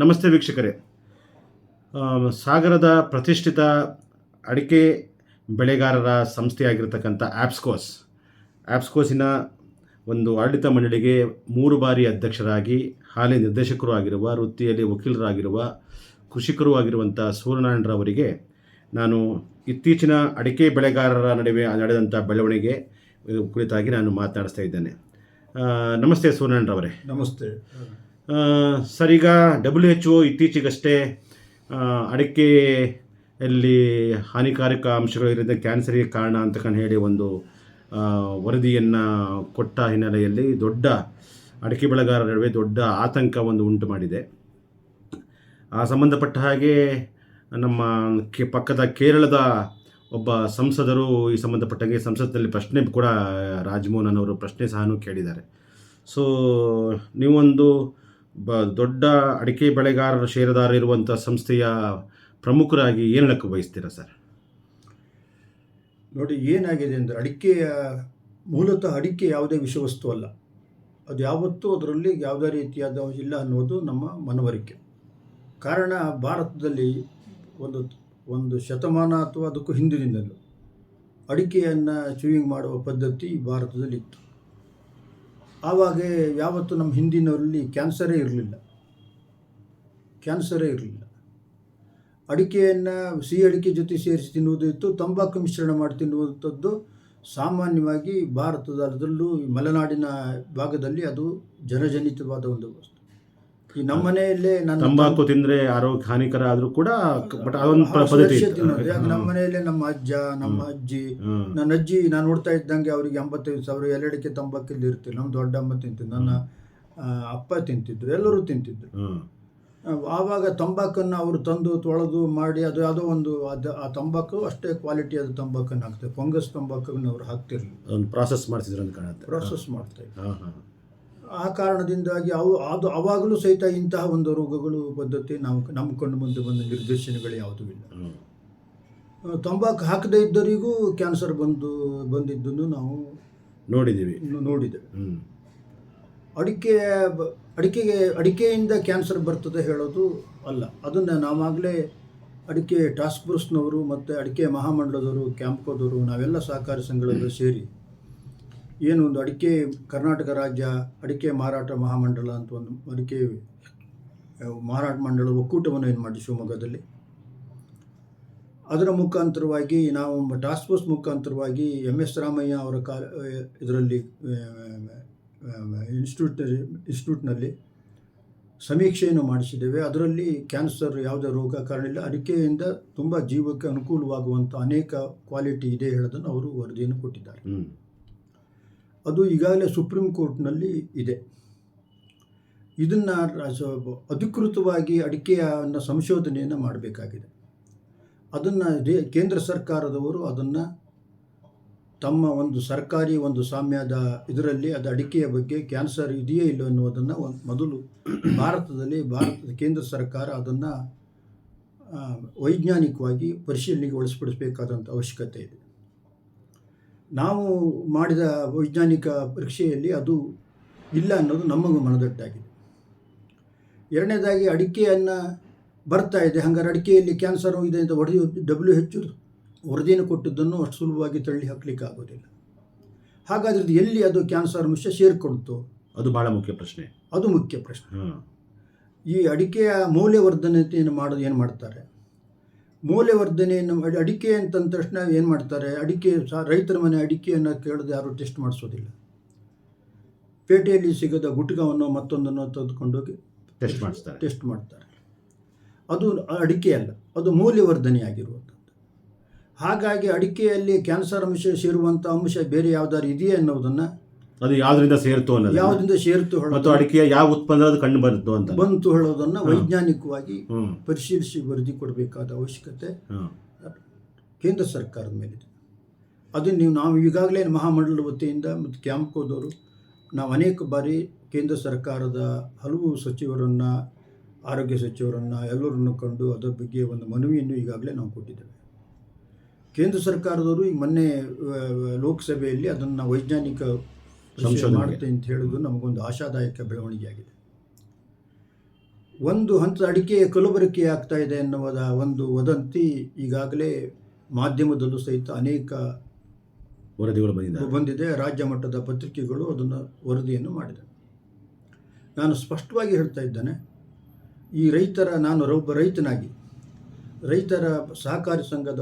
ನಮಸ್ತೆ ವೀಕ್ಷಕರೇ. ಸಾಗರದ ಪ್ರತಿಷ್ಠಿತ ಅಡಿಕೆ ಬೆಳೆಗಾರರ ಸಂಸ್ಥೆಯಾಗಿರ್ತಕ್ಕಂಥ ಆ್ಯಪ್ಸ್ಕೋಸ್ ಆ್ಯಪ್ಸ್ಕೋಸಿನ ಒಂದು ಆಡಳಿತ ಮಂಡಳಿಗೆ ಮೂರು ಬಾರಿ ಅಧ್ಯಕ್ಷರಾಗಿ, ಹಾಲಿ ನಿರ್ದೇಶಕರು ಆಗಿರುವ, ವೃತ್ತಿಯಲ್ಲಿ ವಕೀಲರಾಗಿರುವ, ಕೃಷಿಕರು ಆಗಿರುವಂಥ ಸೂರ್ಯನಾರಾಯಣರವರಿಗೆ ನಾನು ಇತ್ತೀಚಿನ ಅಡಿಕೆ ಬೆಳೆಗಾರರ ನಡುವೆ ನಡೆದಂಥ ಬೆಳವಣಿಗೆ ಕುರಿತಾಗಿ ನಾನು ಮಾತನಾಡಿಸ್ತಾ ಇದ್ದೇನೆ. ನಮಸ್ತೆ ಸೂರ್ಯನಾರಾಯಣರವರೇ ನಮಸ್ತೆ. ಸರ್ ಈಗ ಡಬ್ಲ್ಯೂ ಎಚ್ ಓ ಇತ್ತೀಚೆಗಷ್ಟೇ ಅಡಿಕೆಯಲ್ಲಿ ಹಾನಿಕಾರಕ ಅಂಶಗಳು ಇರೋದೇ ಕ್ಯಾನ್ಸರಿಗೆ ಕಾರಣ ಅಂತಕೊಂಡು ಹೇಳಿ ಒಂದು ವರದಿಯನ್ನು ಕೊಟ್ಟ ಹಿನ್ನೆಲೆಯಲ್ಲಿ ದೊಡ್ಡ ಅಡಿಕೆ ಬೆಳೆಗಾರರ ನಡುವೆ ದೊಡ್ಡ ಆತಂಕ ಒಂದು ಉಂಟು ಮಾಡಿದೆ. ಆ ಸಂಬಂಧಪಟ್ಟ ಹಾಗೆ ನಮ್ಮ ಕೆ, ಪಕ್ಕದ ಕೇರಳದ ಒಬ್ಬ ಸಂಸದರು ಈ ಸಂಬಂಧಪಟ್ಟಂಗೆ ಸಂಸತ್ತಿನಲ್ಲಿ ಪ್ರಶ್ನೆ ಕೂಡ, ರಾಜಮೋಹನ್ ಅವರು ಪ್ರಶ್ನೆ ಸಹ ಕೇಳಿದ್ದಾರೆ. ಸೊ ನೀವೊಂದು ಬ ದೊಡ್ಡ ಅಡಿಕೆ ಬೆಳೆಗಾರರ ಷೇರುದಾರ ಇರುವಂಥ ಸಂಸ್ಥೆಯ ಪ್ರಮುಖರಾಗಿ ಏನು ಲೆಕ್ಕ ಬಯಸ್ತೀರಾ ಸರ್? ನೋಡಿ, ಏನಾಗಿದೆ ಅಂದರೆ ಅಡಿಕೆಯ ಮೂಲತಃ ಅಡಿಕೆ ಯಾವುದೇ ವಿಷವಸ್ತು ಅಲ್ಲ. ಅದು ಯಾವತ್ತೂ ಅದರಲ್ಲಿ ಯಾವುದೇ ರೀತಿಯಾದ ಇಲ್ಲ ಅನ್ನೋದು ನಮ್ಮ ಮನವರಿಕೆ. ಕಾರಣ ಭಾರತದಲ್ಲಿ ಒಂದು ಒಂದು ಶತಮಾನ ಅಥವಾ ಅದಕ್ಕೂ ಹಿಂದಿನಿಂದಲೂ ಅಡಿಕೆಯನ್ನು ಚೂಯಿಂಗ್ ಮಾಡುವ ಪದ್ಧತಿ ಭಾರತದಲ್ಲಿ ಇತ್ತು ಆವಾಗ ಯಾವತ್ತೂ ನಮ್ಮ ಹಿಂದಿನವರಲ್ಲಿ ಕ್ಯಾನ್ಸರೇ ಇರಲಿಲ್ಲ. ಕ್ಯಾನ್ಸರೇ ಇರಲಿಲ್ಲ. ಅಡಿಕೆಯನ್ನು ಸಿಹಿ ಅಡಿಕೆ ಜೊತೆ ಸೇರಿಸಿ ತಿನ್ನುವುದು ಇತ್ತು, ತಂಬಾಕು ಮಿಶ್ರಣ ಮಾಡಿ ತಿನ್ನುವಂಥದ್ದು ಸಾಮಾನ್ಯವಾಗಿ ಭಾರತದ ಅದರಲ್ಲೂ ಈ ಮಲೆನಾಡಿನ ಭಾಗದಲ್ಲಿ ಅದು ಜನಜನಿತವಾದ ಒಂದು ವಸ್ತು. ಈ ನಮ್ಮ ಮನೆಯಲ್ಲೇ ನನ್ನ ತಂಬಾಕು ತಿಂದ್ರೆ ಆರೋಗ್ಯ ಹಾನಿಕರ ಆದ್ರೂ ಕೂಡ ಬಟ್ ಅದೊಂದು ಪದ್ಧತಿ ಸುರಕ್ಷೆ ಇತ್ತು. ತಿನ್ನೋದು. ಯಾಕೆ ನಮ್ಮ ಮನೆಯಲ್ಲೇ ನಮ್ಮ ಅಜ್ಜ ನಮ್ಮ ಅಜ್ಜಿ ಹ್ಮ್. ನನ್ನ ಅಜ್ಜಿ ನಾನು ನೋಡ್ತಾ ಇದ್ದಂಗೆ ಅವ್ರಿಗೆ ಎಂಬತ್ತೈದು ಸಾವಿರ ಎಲೆಡಿಕೆ ತಂಬಾಕಿಲ್ಲಿ ಇರ್ತಿಲ್ಲ ನಮ್ಮ ದೊಡ್ಡಮ್ಮ ತಿಂತಿದ್ದು ನನ್ನ ಆ, ಅಪ್ಪ ತಿಂತಿದ್ರು ಎಲ್ಲರೂ ತಿಂತಿದ್ರು. ಹ್ಮ್. ಆವಾಗ ತಂಬಾಕನ್ನು ಅವರು ತಂದು ತೊಳೆದು ಮಾಡಿ ಅದು ಯಾವುದೋ ಒಂದು ಅದು ಆ ತಂಬಾಕು ಅಷ್ಟೇ ಕ್ವಾಲಿಟಿ ಅದು ತಂಬಾಕನ್ನು ಹಾಕ್ತಾರೆ ಫಂಗಸ್ ತಂಬಾಕನ್ನು ಅವ್ರು ಹಾಕ್ತಿರ್ಲಿಲ್ಲ. ಪ್ರಾಸೆಸ್ ಮಾಡ್ತಿದ್ರು ಅಂತ ಕಾಣುತ್ತೆ. ಪ್ರಾಸೆಸ್ ಮಾಡ್ತಾ ಇದ್ರು. ಹಾಂ ಹಾಂ. ಆ ಕಾರಣದಿಂದಾಗಿ ಅವು ಅದು ಆವಾಗಲೂ ಸಹಿತ ಇಂತಹ ಒಂದು ರೋಗಗಳು ಪದ್ಧತಿ ನಾವು ನಮ್ಮ ಕಣ್ಣು ಮುಂದೆ ಬಂದ ನಿರ್ದೇಶನಗಳು ಯಾವುದೂ ಇಲ್ಲ. ತಂಬಾಕು ಹಾಕದೇ ಇದ್ದವರಿಗೂ ಕ್ಯಾನ್ಸರ್ ಬಂದು ಬಂದಿದ್ದನ್ನು ನಾವು ನೋಡಿದ್ದೀವಿ. ನೋಡಿದೆ. ಅಡಿಕೆ ಅಡಿಕೆಗೆ ಅಡಿಕೆಯಿಂದ ಕ್ಯಾನ್ಸರ್ ಬರ್ತದೆ ಹೇಳೋದು ಅಲ್ಲ. ಅದನ್ನು ನಾವಾಗಲೇ ಅಡಿಕೆ ಟಾಸ್ಕ್ ಫೋರ್ಸ್ನವರು ಮತ್ತು ಅಡಿಕೆ ಮಹಾಮಂಡಲದವರು ಕ್ಯಾಂಪ್ಕೋದವರು ನಾವೆಲ್ಲ ಸಹಕಾರಿ ಸಂಘಗಳೆಲ್ಲ ಸೇರಿ ಏನು ಒಂದು ಅಡಿಕೆ, ಕರ್ನಾಟಕ ರಾಜ್ಯ ಅಡಿಕೆ ಮಾರಾಟ ಮಹಾಮಂಡಲ ಅಂತ ಒಂದು ಅಡಿಕೆ ಮಾರಾಟ ಮಂಡಳ ಒಕ್ಕೂಟವನ್ನು ಏನು ಮಾಡಿ ಶಿವಮೊಗ್ಗದಲ್ಲಿ. ಅದರ ಮುಖಾಂತರವಾಗಿ ನಾವು ಟಾಸ್ಕ್ ಫೋರ್ಸ್ ಮುಖಾಂತರವಾಗಿ ಎಂ ಎಸ್ ರಾಮಯ್ಯ ಅವರ ಕಾ, ಇದರಲ್ಲಿ ಇನ್ಸ್ಟಿಟ್ಯೂಟ್ ಇನ್ಸ್ಟಿಟ್ಯೂಟ್ನಲ್ಲಿ ಸಮೀಕ್ಷೆಯನ್ನು ಮಾಡಿಸಿದ್ದೇವೆ. ಅದರಲ್ಲಿ ಕ್ಯಾನ್ಸರ್ ಯಾವುದೇ ರೋಗ ಕಾರಣ ಇಲ್ಲ. ಅಡಿಕೆಯಿಂದ ತುಂಬ ಜೀವಕ್ಕೆ ಅನುಕೂಲವಾಗುವಂಥ ಅನೇಕ ಕ್ವಾಲಿಟಿ ಇದೆ ಹೇಳೋದನ್ನು ಅವರು ವರದಿಯನ್ನು ಕೊಟ್ಟಿದ್ದಾರೆ. ಅದು ಈಗಾಗಲೇ ಸುಪ್ರೀಂ ಕೋರ್ಟ್ನಲ್ಲಿ ಇದೆ. ಇದನ್ನು ಅಧಿಕೃತವಾಗಿ ಅಡಿಕೆಯನ್ನು ಸಂಶೋಧನೆಯನ್ನು ಮಾಡಬೇಕಾಗಿದೆ. ಅದನ್ನು ಕೇಂದ್ರ ಸರ್ಕಾರದವರು ಅದನ್ನು ತಮ್ಮ ಒಂದು ಸರ್ಕಾರಿ ಒಂದು ಸಾಮ್ಯದ ಇದರಲ್ಲಿ ಅದು ಅಡಿಕೆಯ ಬಗ್ಗೆ ಕ್ಯಾನ್ಸರ್ ಇದೆಯೇ ಇಲ್ಲ ಅನ್ನೋದನ್ನು ಒಂದು ಮೊದಲು ಭಾರತದಲ್ಲಿ ಭಾರತದ ಕೇಂದ್ರ ಸರ್ಕಾರ ಅದನ್ನು ವೈಜ್ಞಾನಿಕವಾಗಿ ಪರಿಶೀಲನೆಗೆ ಒಳಪಡಿಸಬೇಕಾದಂಥ ಅವಶ್ಯಕತೆ ಇದೆ. ನಾವು ಮಾಡಿದ ವೈಜ್ಞಾನಿಕ ಪರೀಕ್ಷೆಯಲ್ಲಿ ಅದು ಇಲ್ಲ ಅನ್ನೋದು ನಮಗೂ ಮನದಟ್ಟಾಗಿದೆ. ಎರಡನೇದಾಗಿ ಅಡಿಕೆಯನ್ನು ಬರ್ತಾ ಇದೆ. ಹಂಗಾರೆ ಅಡಿಕೆಯಲ್ಲಿ ಕ್ಯಾನ್ಸರ್ ಇದೆ ಅಂತ ಹೊಡೆದು ಡಬ್ಲ್ಯೂ ಹೆಚ್ ವರದಿಯನ್ನು ಕೊಟ್ಟಿದ್ದನ್ನು ಅಷ್ಟು ಸುಲಭವಾಗಿ ತಳ್ಳಿ ಹಾಕಲಿಕ್ಕೆ ಆಗೋದಿಲ್ಲ. ಹಾಗಾದ್ರೆ ಇದು ಎಲ್ಲಿ ಅದು ಕ್ಯಾನ್ಸರ್ ಅಂಶ ಸೇರಿಕೊಳ್ತು? ಅದು ಬಹಳ ಮುಖ್ಯ ಪ್ರಶ್ನೆ. ಅದು ಮುಖ್ಯ ಪ್ರಶ್ನೆ. ಈ ಅಡಿಕೆಯ ಮೌಲ್ಯವರ್ಧನೆಯನ್ನು ಮಾಡೋದು ಏನು ಮಾಡ್ತಾರೆ? ಮೌಲ್ಯವರ್ಧನೆಯನ್ನು ಅಡಿಕೆ ಅಡಿಕೆ ಅಂತಂದ ತಕ್ಷಣ ಏನು ಮಾಡ್ತಾರೆ? ಅಡಿಕೆ ಸಹ ರೈತರ ಮನೆ ಅಡಿಕೆಯನ್ನು ಕೇಳಿದ್ರೆ ಯಾರು ಟೆಸ್ಟ್ ಮಾಡಿಸೋದಿಲ್ಲ. ಪೇಟೆಯಲ್ಲಿ ಸಿಗದ ಗುಟ್ಕವನ್ನು ಮತ್ತೊಂದನ್ನು ತೆಗೆದುಕೊಂಡೋಗಿ ಟೆಸ್ಟ್ ಮಾಡಿಸ್ತಾರೆ. ಟೆಸ್ಟ್ ಮಾಡ್ತಾರೆ. ಅದು ಅಡಿಕೆ ಅಲ್ಲ ಅದು ಮೌಲ್ಯವರ್ಧನೆಯಾಗಿರುವಂಥದ್ದು ಹಾಗಾಗಿ ಅಡಿಕೆಯಲ್ಲಿ ಕ್ಯಾನ್ಸರ್ ಅಂಶ ಸೇರುವಂಥ ಅಂಶ ಬೇರೆ ಯಾವುದಾದ್ರು ಇದೆಯೇ ಅನ್ನೋದನ್ನು ಅದು ಯಾವ್ದ್ರಿಂದ ಸೇರ್ತು ಅನ್ನೋದು ಯಾವುದರಿಂದ ಸೇರ್ತು ಮತ್ತು ಅಡಿಕೆಯ ಯಾವ ಉತ್ಪನ್ನ ಅದು ಕಂಡು ಬಂತು ಅಂತ. ಬಂತು ಹೇಳೋದನ್ನು ವೈಜ್ಞಾನಿಕವಾಗಿ ಪರಿಶೀಲಿಸಿ ವರದಿ ಕೊಡಬೇಕಾದ ಅವಶ್ಯಕತೆ ಕೇಂದ್ರ ಸರ್ಕಾರದ ಮೇಲಿದೆ. ಅದು ನೀವು ನಾವು ಈಗಾಗಲೇ ಮಹಾಮಂಡಲದ ವತಿಯಿಂದ ಮತ್ತು ಕ್ಯಾಂಪ್ಕೋದವರು ನಾವು ಅನೇಕ ಬಾರಿ ಕೇಂದ್ರ ಸರ್ಕಾರದ ಹಲವು ಸಚಿವರನ್ನು ಆರೋಗ್ಯ ಸಚಿವರನ್ನು ಎಲ್ಲರನ್ನು ಕಂಡು ಅದರ ಬಗ್ಗೆ ಒಂದು ಮನವಿಯನ್ನು ಈಗಾಗಲೇ ನಾವು ಕೊಟ್ಟಿದ್ದೇವೆ. ಕೇಂದ್ರ ಸರ್ಕಾರದವರು ಈಗ ಮೊನ್ನೆ ಲೋಕಸಭೆಯಲ್ಲಿ ಅದನ್ನು ವೈಜ್ಞಾನಿಕ ಸಂಶೋಧನೆಗೆ. ಮಾಡುತ್ತೆ ಅಂತ ಹೇಳೋದು ನಮಗೊಂದು ಆಶಾದಾಯಕ ಬೆಳವಣಿಗೆಯಾಗಿದೆ. ಒಂದು ಹಂತದ ಅಡಿಕೆ ಕಲಬೆರಕೆ ಆಗ್ತಾ ಇದೆ ಎನ್ನುವುದ ಒಂದು ವದಂತಿ ಈಗಾಗಲೇ ಮಾಧ್ಯಮದಲ್ಲೂ ಸಹಿತ ಅನೇಕ ವರದಿಗಳು ಬಂದಿದೆ. ಬಂದಿದೆ. ರಾಜ್ಯ ಮಟ್ಟದ ಪತ್ರಿಕೆಗಳು ಅದನ್ನು ವರದಿಯನ್ನು ಮಾಡಿದೆ. ನಾನು ಸ್ಪಷ್ಟವಾಗಿ ಹೇಳ್ತಾ ಇದ್ದೇನೆ ಈ ರೈತರ ನಾನು ರೊಬ್ಬ ರೈತನಾಗಿ ರೈತರ ಸಹಕಾರಿ ಸಂಘದ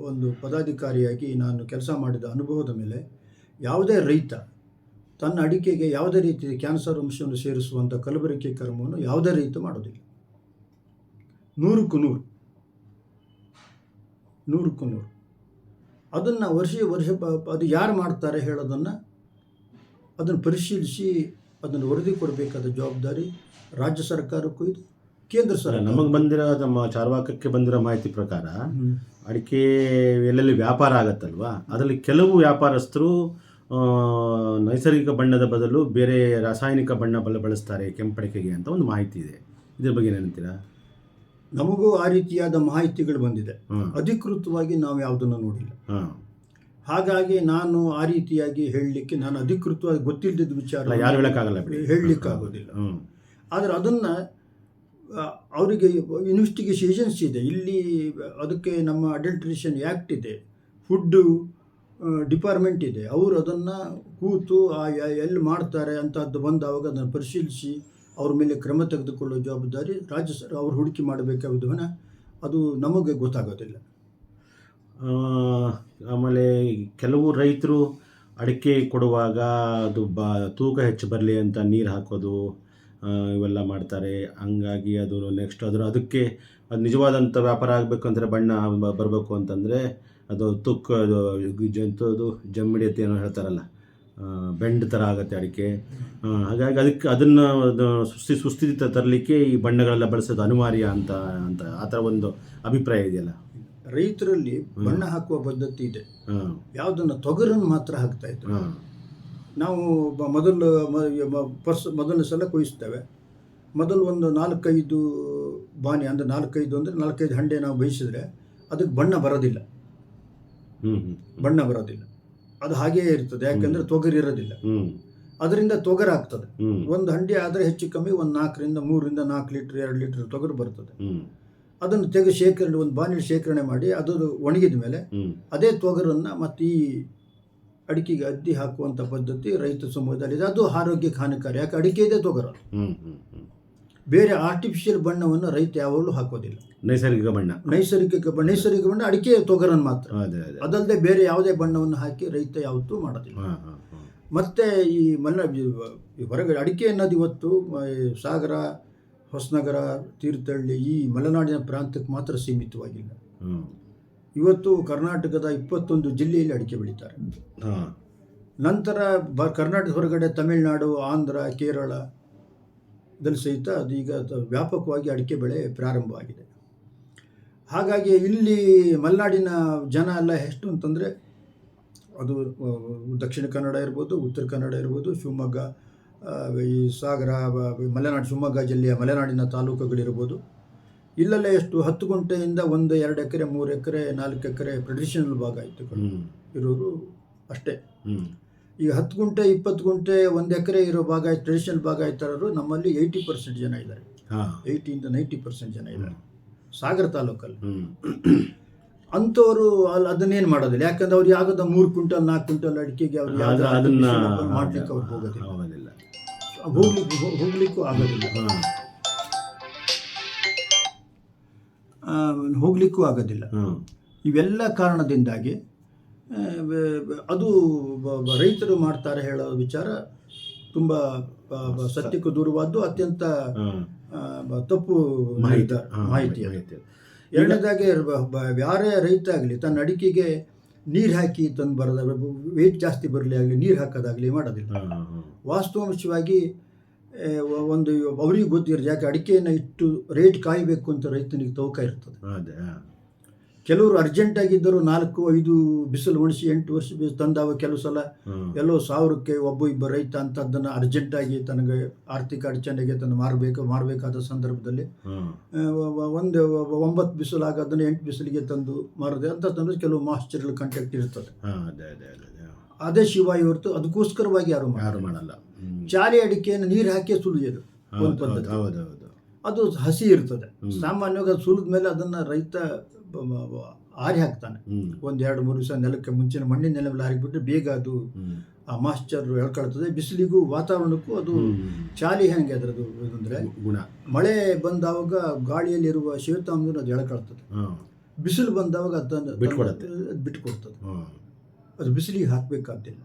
ಒಂದು ಪದಾಧಿಕಾರಿಯಾಗಿ ನಾನು ಕೆಲಸ ಮಾಡಿದ ಅನುಭವದ ಮೇಲೆ ಯಾವುದೇ ರೈತ ತನ್ನ ಅಡಿಕೆಗೆ ಯಾವುದೇ ರೀತಿಯ ಕ್ಯಾನ್ಸರ್ ಅಂಶವನ್ನು ಸೇರಿಸುವಂಥ ಕಲಬೆರಕೆ ಕರ್ಮವನ್ನು ಯಾವುದೇ ರೈತ ಮಾಡೋದಿಲ್ಲ ನೂರಕ್ಕೂ ನೂರು. ನೂರಕ್ಕೂ ನೂರು. ಅದನ್ನು ವರ್ಷ ವರ್ಷ ಅದು ಯಾರು ಮಾಡ್ತಾರೆ ಹೇಳೋದನ್ನು ಅದನ್ನು ಪರಿಶೀಲಿಸಿ ಅದನ್ನು ವರದಿ ಕೊಡಬೇಕಾದ ಜವಾಬ್ದಾರಿ ರಾಜ್ಯ ಸರ್ಕಾರಕ್ಕೂ ಇದೆ ಕೇಂದ್ರ ಸರ್ಕಾರ ನಮಗೆ ಬಂದಿರೋ ನಮ್ಮ ಚಾರ್ವಾಕಕ್ಕೆ ಬಂದಿರೋ ಮಾಹಿತಿ ಪ್ರಕಾರ ಅಡಿಕೆ ಎಲ್ಲೆಲ್ಲಿ ವ್ಯಾಪಾರ ಆಗತ್ತಲ್ವಾ? ಅದರಲ್ಲಿ ಕೆಲವು ವ್ಯಾಪಾರಸ್ಥರು ನೈಸರ್ಗಿಕ ಬಣ್ಣದ ಬದಲು ಬೇರೆ ರಾಸಾಯನಿಕ ಬಣ್ಣ ಬಲ ಬಳಸ್ತಾರೆ ಕೆಂಪಡಿಕೆಗೆ ಅಂತ ಒಂದು ಮಾಹಿತಿ ಇದೆ. ಇದ್ರ ಬಗ್ಗೆ ಏನಂತೀರಾ ನಮಗೂ ಆ ರೀತಿಯಾದ ಮಾಹಿತಿಗಳು ಬಂದಿದೆ. ಹಾಂ ಅಧಿಕೃತವಾಗಿ ನಾವು ಯಾವುದನ್ನು ನೋಡಿಲ್ಲ. ಹಾಗಾಗಿ ನಾನು ಆ ರೀತಿಯಾಗಿ ಹೇಳಲಿಕ್ಕೆ ನಾನು ಅಧಿಕೃತವಾಗಿ ಗೊತ್ತಿಲ್ಲದ ವಿಚಾರ ಯಾರು ಹೇಳೋಕ್ಕಾಗಲ್ಲ ಬಿಡಿ. ಹೇಳಲಿಕ್ಕಾಗೋದಿಲ್ಲ ಆದರೆ ಅದನ್ನು ಅವರಿಗೆ ಇನ್ವೆಸ್ಟಿಗೇಷನ್ ಏಜೆನ್ಸಿ ಇದೆ. ಇಲ್ಲಿ ಅದಕ್ಕೆ ನಮ್ಮ ಅಡಲ್ಟ್ರೇಷನ್ ಆ್ಯಕ್ಟ್ ಇದೆ. ಫುಡ್ಡು ಡಿಪಾರ್ಟ್ಮೆಂಟ್ ಇದೆ. ಅವರು ಅದನ್ನು ಕೂತು ಎಲ್ಲಿ ಮಾಡ್ತಾರೆ ಅಂತದ್ದು ಬಂದಾವಾಗ ಅದನ್ನು ಪರಿಶೀಲಿಸಿ, ಅವ್ರ ಮೇಲೆ ಕ್ರಮ ತೆಗೆದುಕೊಳ್ಳೋ ಜವಾಬ್ದಾರಿ ರಾಜ್ಯ ಸರ್, ಅವ್ರು ಹುಡುಕಿ ಮಾಡಬೇಕಾದ ಅದು ನಮಗೆ ಗೊತ್ತಾಗೋದಿಲ್ಲ. ಆಮೇಲೆ ಕೆಲವು ರೈತರು ಅಡಿಕೆ ಕೊಡುವಾಗ ಅದು ಬ, ತೂಕ ಹೆಚ್ಚು ಬರಲಿ ಅಂತ ನೀರು ಹಾಕೋದು ಇವೆಲ್ಲ ಮಾಡ್ತಾರೆ. ಹಂಗಾಗಿ ಅದು ನೆಕ್ಸ್ಟ್ ಅದರ ಅದಕ್ಕೆ, ಅದು ನಿಜವಾದಂಥ ವ್ಯಾಪಾರ ಆಗಬೇಕು ಅಂದರೆ ಬಣ್ಣ ಬರಬೇಕು ಅಂತಂದರೆ ಅದು ತುಕ್ಕು ಅದು ಜಂತುದು ಅಂತ ಏನೋ ಹೇಳ್ತಾರಲ್ಲ ಬೆಂಡ್ ಥರ ಆಗುತ್ತೆ ಅಡಿಕೆ. ಹಾಗಾಗಿ ಅದಕ್ಕೆ ಅದನ್ನು ಸುಸ್ತಿ ಸುಸ್ಥಿತಿ ತರಲಿಕ್ಕೆ ಈ ಬಣ್ಣಗಳೆಲ್ಲ ಬಳಸೋದು ಅನಿವಾರ್ಯ ಅಂತ ಅಂತ ಆ ಥರ ಒಂದು ಅಭಿಪ್ರಾಯ ಇದೆಯಲ್ಲ. ರೈತರಲ್ಲಿ ಬಣ್ಣ ಹಾಕುವ ಪದ್ಧತಿ ಇದೆ. ಹಾಂ. ಯಾವುದನ್ನು ತೊಗರನ್ನು ಮಾತ್ರ ಹಾಕ್ತಾ ಇದ್ರು ಹಾಂ. ನಾವು ಮೊದಲು ಪರ್ಸ್ ಮೊದಲನೇ ಸಲ ಕೊಯಿಸ್ತೇವೆ. ಮೊದಲು ಒಂದು ನಾಲ್ಕೈದು ಬಾನಿ ಅಂದರೆ ನಾಲ್ಕೈದು ಅಂದರೆ ನಾಲ್ಕೈದು ಹಂಡೆ ನಾವು ಬೇಯಿಸಿದ್ರೆ ಅದಕ್ಕೆ ಬಣ್ಣ ಬರೋದಿಲ್ಲ. ಬಣ್ಣ ಬರೋದಿಲ್ಲ. ಅದು ಹಾಗೆಯೇ ಇರ್ತದೆ ಯಾಕಂದ್ರೆ ತೊಗರಿ ಇರೋದಿಲ್ಲ. ಅದರಿಂದ ತೊಗರು ಆಗ್ತದೆ. ಒಂದು ಹಂಡಿ ಆದರೆ ಹೆಚ್ಚು ಕಮ್ಮಿ ಒಂದು ನಾಲ್ಕರಿಂದ ಮೂರರಿಂದ ನಾಲ್ಕು ಲೀಟ್ರ್ ಎರಡು ಲೀಟ್ರ್ ತೊಗರು ಬರ್ತದೆ. ಅದನ್ನು ತೆಗೆದು ಶೇಖರಣೆ ಒಂದು ಬಾನಿಲಿ ಶೇಖರಣೆ ಮಾಡಿ ಅದು ಒಣಗಿದ ಮೇಲೆ ಅದೇ ತೊಗರನ್ನು ಮತ್ತು ಈ ಅಡಿಕೆಗೆ ಅದ್ದಿ ಹಾಕುವಂಥ ಪದ್ಧತಿ ರೈತ ಸಮುದಾಯದಲ್ಲಿದೆ ಅದು ಆರೋಗ್ಯಕ್ಕೆ ಹಾನಿಕಾರಿ. ಯಾಕೆ? ಅಡಿಕೆ ಇದೆ ತೊಗರ ಬೇರೆ ಆರ್ಟಿಫಿಷಿಯಲ್ ಬಣ್ಣವನ್ನು ರೈತ ಯಾವಾಗಲೂ ಹಾಕೋದಿಲ್ಲ. ನೈಸರ್ಗಿಕ ಬಣ್ಣ. ನೈಸರ್ಗಿಕ ಬಣ್ಣ ನೈಸರ್ಗಿಕ ಬಣ್ಣ ಅಡಿಕೆ ತೊಗರನ್ನು ಮಾತ್ರ. ಅದೇ ಅದೇ ಅದಲ್ಲದೆ ಬೇರೆ ಯಾವುದೇ ಬಣ್ಣವನ್ನು ಹಾಕಿ ರೈತ ಯಾವತ್ತೂ ಮಾಡೋದಿಲ್ಲ. ಮತ್ತು ಈ ಮಲ್ಲ ಹೊರಗಡೆ ಅಡಿಕೆ ಅನ್ನೋದು ಇವತ್ತು ಸಾಗರ ಹೊಸನಗರ ತೀರ್ಥಹಳ್ಳಿ ಈ ಮಲೆನಾಡಿನ ಪ್ರಾಂತಕ್ಕೆ ಮಾತ್ರ ಸೀಮಿತವಾಗಿಲ್ಲ. ಇವತ್ತು ಕರ್ನಾಟಕದ ಇಪ್ಪತ್ತೊಂದು ಜಿಲ್ಲೆಯಲ್ಲಿ ಅಡಿಕೆ ಬೆಳೀತಾರೆ. ಹಾಂ. ನಂತರ ಬ ಕರ್ನಾಟಕ ಹೊರಗಡೆ ತಮಿಳುನಾಡು ಆಂಧ್ರ ಕೇರಳ ದಲ್ಲಿ ಸಹಿತ ಅದು ಈಗ ವ್ಯಾಪಕವಾಗಿ ಅಡಿಕೆ ಬೆಳೆ ಪ್ರಾರಂಭವಾಗಿದೆ. ಹಾಗಾಗಿ ಇಲ್ಲಿ ಮಲೆನಾಡಿನ ಜನ ಎಲ್ಲ ಎಷ್ಟು ಅಂತಂದರೆ ಅದು ದಕ್ಷಿಣ ಕನ್ನಡ ಇರ್ಬೋದು ಉತ್ತರ ಕನ್ನಡ ಇರ್ಬೋದು ಶಿವಮೊಗ್ಗ ಈ ಸಾಗರ ಮಲೆನಾಡು ಶಿವಮೊಗ್ಗ ಜಿಲ್ಲೆಯ ಮಲೆನಾಡಿನ ತಾಲೂಕುಗಳಿರ್ಬೋದು. ಇಲ್ಲೆಲ್ಲ ಎಷ್ಟು ಹತ್ತು ಗಂಟೆಯಿಂದ ಒಂದು ಎರಡು ಎಕರೆ ಮೂರು ಎಕರೆ ನಾಲ್ಕು ಎಕರೆ ಟ್ರೆಡಿಷನಲ್ ಭಾಗ ಇತ್ತು ಇರೋರು ಅಷ್ಟೇ. ಈಗ ಹತ್ತು ಗುಂಟೆ ಇಪ್ಪತ್ತು ಗುಂಟೆ ಒಂದು ಎಕರೆ ಇರೋ ಭಾಗ ಟ್ರೆಡಿಷನಲ್ ಭಾಗ ಇತರರು ನಮ್ಮಲ್ಲಿ ಏಯ್ಟಿ ಪರ್ಸೆಂಟ್ ಜನ ಇದ್ದಾರೆ. ಹಾಂ. ಏಯ್ಟಿಯಿಂದ ನೈಂಟಿ ಪರ್ಸೆಂಟ್ ಜನ ಇದ್ದಾರೆ. ಸಾಗರ ತಾಲೂಕಲ್ಲಿ. ಅಂಥವರು ಅಲ್ಲಿ ಅದನ್ನೇನು ಮಾಡೋದಿಲ್ಲ. ಯಾಕಂದ್ರೆ ಅವ್ರು ಯಾವ್ದು ಮೂರು ಕ್ವಿಂಟಲ್ ನಾಲ್ಕು ಕ್ವಿಂಟಲ್ ಅಡಿಕೆಗೆ ಅವ್ರು ಮಾಡಲಿಕ್ಕೆ ಅವ್ರು ಹೋಗೋದಿಲ್ಲ. ಹೋಗ್ಲಿಕ್ಕೆ ಹೋಗ್ಲಿಕ್ಕೂ ಆಗೋದಿಲ್ಲ. ಹೋಗ್ಲಿಕ್ಕೂ ಆಗೋದಿಲ್ಲ. ಇವೆಲ್ಲ ಕಾರಣದಿಂದಾಗಿ ಅದು ರೈತರು ಮಾಡ್ತಾರೆ ಹೇಳೋ ವಿಚಾರ ತುಂಬ ಸತ್ಯಕ್ಕೂ ದೂರವಾದ್ದು ಅತ್ಯಂತ ತಪ್ಪು ಮಾಹಿತಿ. ಮಾಹಿತಿ ಎರಡನೇದಾಗಿ ಯಾರೇ ರೈತ ಆಗಲಿ ತನ್ನ ಅಡಿಕೆಗೆ ನೀರು ಹಾಕಿ ತಂದು ಬರೋದ ವೇಟ್ ಜಾಸ್ತಿ ಬರಲಿ ಆಗಲಿ ನೀರು ಹಾಕೋದಾಗಲಿ ಮಾಡೋದಿಲ್ಲ. ವಾಸ್ತವಾಂಶವಾಗಿ ಒಂದು ಅವ್ರಿಗೆ ಗೊತ್ತಿರೋ ಯಾಕೆ ಅಡಿಕೆಯನ್ನು ಇಟ್ಟು ರೇಟ್ ಕಾಯಬೇಕು ಅಂತ ರೈತನಿಗೆ ತವಕ ಇರ್ತದೆ. ಅದೇ ಅರ್ಜೆಂಟ್ ಆಗಿದ್ದರು ನಾಲ್ಕು ಐದು ಬಿಸಿಲು ಉಣಿಸಿ ಎಂಟು ವರ್ಷ ಬಿ- ತಂದಾವ ಕೆಲವು ಸಲ. ಎಲ್ಲೋ ಸಾವಿರಕ್ಕೆ ಒಬ್ಬ ಇಬ್ಬ ರೈತ ಅರ್ಜೆಂಟ್ ಅರ್ಜೆಂಟಾಗಿ ತನಗೆ ಆರ್ಥಿಕ ಅಡಚಣೆಗೆ ತನ್ನ ಮಾರಬೇಕು ಮಾರಬೇಕಾದ ಸಂದರ್ಭದಲ್ಲಿ ಒಂದು ಒಂಬತ್ತು ಬಿಸಿಲಾಗ ಅದನ್ನು ಎಂಟು ಬಿಸಿಲಿಗೆ ತಂದು ಮಾರದೆ ಅಂತ ತಂದ್ರೆ ಕೆಲವು ಮಾಸ್ಟರ್ಗಳು ಕಾಂಟ್ಯಾಕ್ಟ್ ಇರ್ತದೆ. ಅದೇ ಶಿವಾಯಿ ಹೊರತು ಅದಕ್ಕೋಸ್ಕರವಾಗಿ ಯಾರು ಯಾರು ಮಾಡಲ್ಲ. ಚಾರಿ ಚಾಲಿ ಅಡಿಕೆಯನ್ನು ನೀರು ಹಾಕಿ ಸುಲಿಯೋದು ಒಂದು ಪದ್ಧತಿ. ಅದು ಹಸಿ ಇರ್ತದೆ. ಸಾಮಾನ್ಯವಾಗಿ ಅದು ಸುಲಿದ ಮೇಲೆ ಅದನ್ನು ರೈತ ಆರಿ ಹಾಕ್ತಾನೆ. ಒಂದು ಎರಡು ಮೂರು ದಿವಸ ನೆಲಕ್ಕೆ ಮುಂಚಿನ ಮಣ್ಣಿನ ನೆಲ ಮೇಲೆ ಹಾರಿಬಿಟ್ಟು ಬೇಗ ಅದು ಆ ಮಾಶ್ಚರ್ ಎಳ್ಕೊಳ್ತದೆ. ಬಿಸಿಲಿಗೂ ವಾತಾವರಣಕ್ಕೂ ಅದು. ಚಾಲಿ ಹೆಂಗೆ ಅದರದ್ದು ಅಂದರೆ ಗುಣ. ಮಳೆ ಬಂದಾವಾಗ ಗಾಳಿಯಲ್ಲಿರುವ ಶೀತಾಂಶ ಅದು ಎಳ್ಕೊಳ್ತದೆ. ಬಿಸಿಲು ಬಂದಾವಾಗ ಅದನ್ನು ಬಿಟ್ಕೊಡ್ತದೆ. ಅದು ಬಿಸಿಲಿಗೆ ಹಾಕಬೇಕಾಗ್ತಿಲ್ಲ.